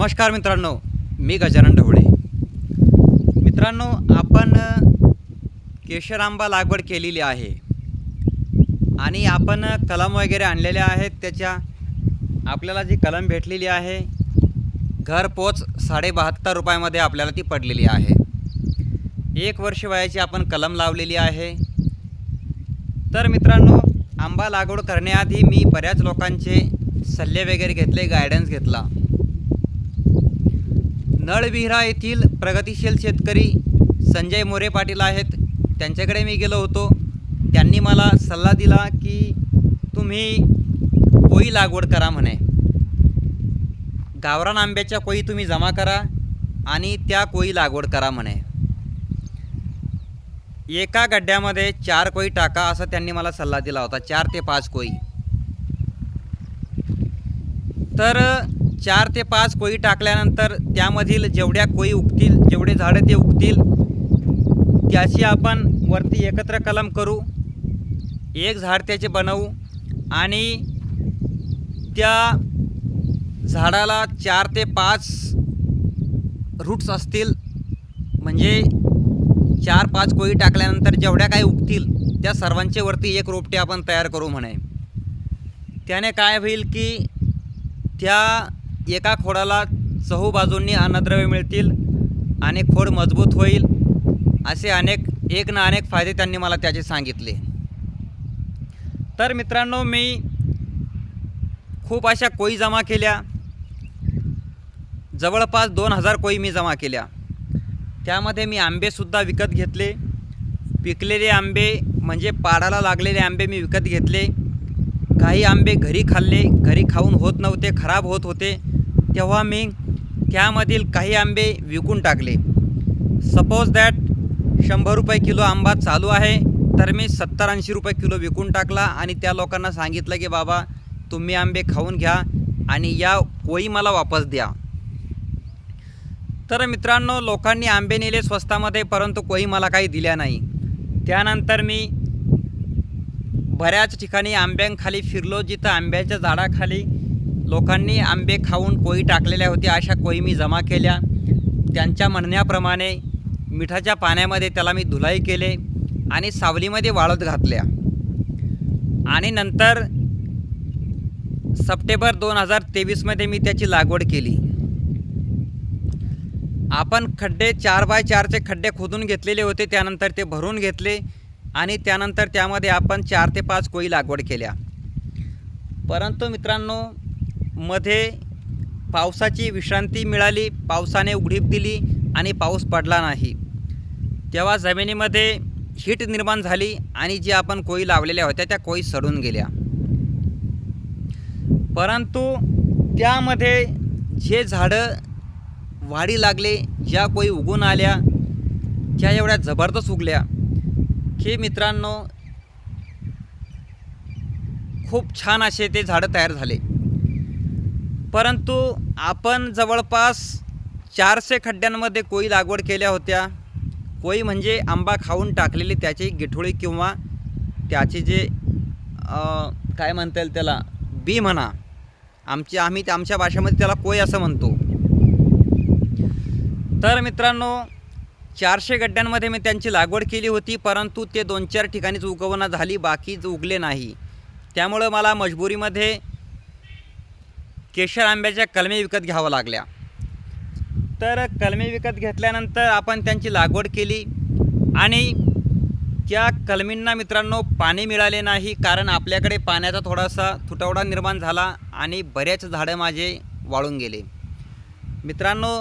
नमस्कार मित्रांनो मी गजानन ढवळे. मित्रांनो आपण केशरांबा केशर आंबा लागवड केलेली आहे. आणि आपण कलम वगैरे आणलेल्या आहेत त्याच्या आपल्याला जी कलम भेटलेली आहे घरपोच साडेबहात्तर रुपयामध्ये आपल्याला ती पडलेली आहे. एक वर्ष वयाची आपण कलम लावलेली आहे. तर मित्रांनो आंबा लागवड करण्याआधी मी बऱ्याच लोकांचे सल्ले वगैरे घेतले गायडन्स घेतला. नळविहिरा येथील प्रगतिशील शेतकरी संजय मोरे पाटील आहेत. त्यांच्याकडे मी गेलो होतो. त्यांनी मला सल्ला दिला की तुम्ही कोई लागवड करा म्हणे. गावरान आंब्याच्या कोई तुम्ही जमा करा आणि त्या कोई लागवड करा म्हणे. एका गड्ड्यामध्ये चार कोई टाका असा त्यांनी मला सल्ला दिला होता. चार ते पाच कोई तर चार ते पाच कोळी टाकल्यानंतर त्यामधील जेवढ्या कोळी उगतील जेवढे झाडं ते उगतील त्याची आपण वरती एकत्र कलम करू एक झाड त्याचे बनवू आणि त्या झाडाला चार ते पाच रूट्स असतील म्हणजे चार पाच कोळी टाकल्यानंतर जेवढ्या काही उगतील त्या सर्वांचे वरती एक रोपटे आपण तयार करू म्हणे. त्याने काय होईल की त्या एका खोडाला चहू बाजूंनी अन्नद्रव्य मिळतील आणि खोड मजबूत होईल असे अनेक एक ना अनेक फायदे त्यांनी मला त्याचे सांगितले. तर मित्रांनो मी खूप अशा कोई जमा केल्या. जवळपास दोन हजार कोई मी जमा केल्या. त्यामध्ये मी आंबेसुद्धा विकत घेतले. पिकलेले आंबे म्हणजे पाडाला लागलेले आंबे मी विकत घेतले. काही आंबे घरी खाल्ले. घरी खाऊन होत नव्हते खराब होत होते. तेव्हा मी त्यामधील काही आंबे विकून टाकले. सपोज दॅट शंभर रुपये किलो आंबा चालू आहे तर मी सत्तर ऐंशी रुपये किलो विकून टाकला आणि त्या लोकांना सांगितलं की बाबा तुम्ही आंबे खाऊन घ्या आणि या कोळी मला वापस द्या. तर मित्रांनो लोकांनी आंबे नेले स्वस्तामध्ये परंतु कोई मला काही दिल्या नाही. त्यानंतर मी बऱ्याच ठिकाणी आंब्यांखाली फिरलो जिथं आंब्याच्या झाडाखाली लोकांनी आंबे खाऊन कोई टाकलेल्या होत्या अशा कोई मी जमा केल्या. त्यांच्या म्हणण्याप्रमाणे मिठाच्या पाण्यामध्ये त्याला मी धुलाई केले आणि सावलीमध्ये वाळत घातल्या. आणि नंतर सप्टेंबर दोन हजार तेवीसमध्ये मी त्याची लागवड केली. आपण खड्डे चार बाय चारचे खड्डे खोदून घेतलेले होते त्यानंतर ते भरून घेतले आणि त्यानंतर त्यामध्ये आपण चार ते पाच कोळी लागवड केल्या. परंतु मित्रांनो मध्ये पावसाची विश्रांती मिळाली पावसाने उघडीप दिली आणि पाऊस पडला नाही. तेव्हा जमिनीमध्ये हीट निर्माण झाली आणि जी आपण कोळी लावलेल्या होत्या त्या कोळी सडून गेल्या. परंतु त्यामध्ये जे झाडं वाढी लागले ज्या कोई उगून आल्या त्या एवढ्या जबरदस्त उगल्या. की मित्रांनो खूप छान असे ते झाडं तयार झाले. परंतु आपण जवळपास चारशे खड्ड्यांमध्ये कोई लागवड केल्या होत्या. कोई म्हणजे आंबा खाऊन टाकलेली त्याची गिठोळी किंवा त्याचे जे काय म्हणता येईल त्याला बी म्हणा. आमची आम्ही त्या- आमच्या भाषेमध्ये त्याला कोय असं म्हणतो. तर मित्रांनो चारशे गड्ड्यांमध्ये मी त्यांची लागवड केली होती परंतु ते दोन चार ठिकाणीच उगवणं झाली बाकीच उगले नाही. त्यामुळं मला मजबुरीमध्ये केशर आंब्याच्या कलमे विकत घ्यावं लागल्या. तर कलमे विकत घेतल्यानंतर आपण त्यांची लागवड केली आणि त्या कलमींना मित्रांनो पाणी मिळाले नाही कारण आपल्याकडे पाण्याचा थोडासा तुटवडा निर्माण झाला आणि बरेच झाडं माझे वाळून गेले. मित्रांनो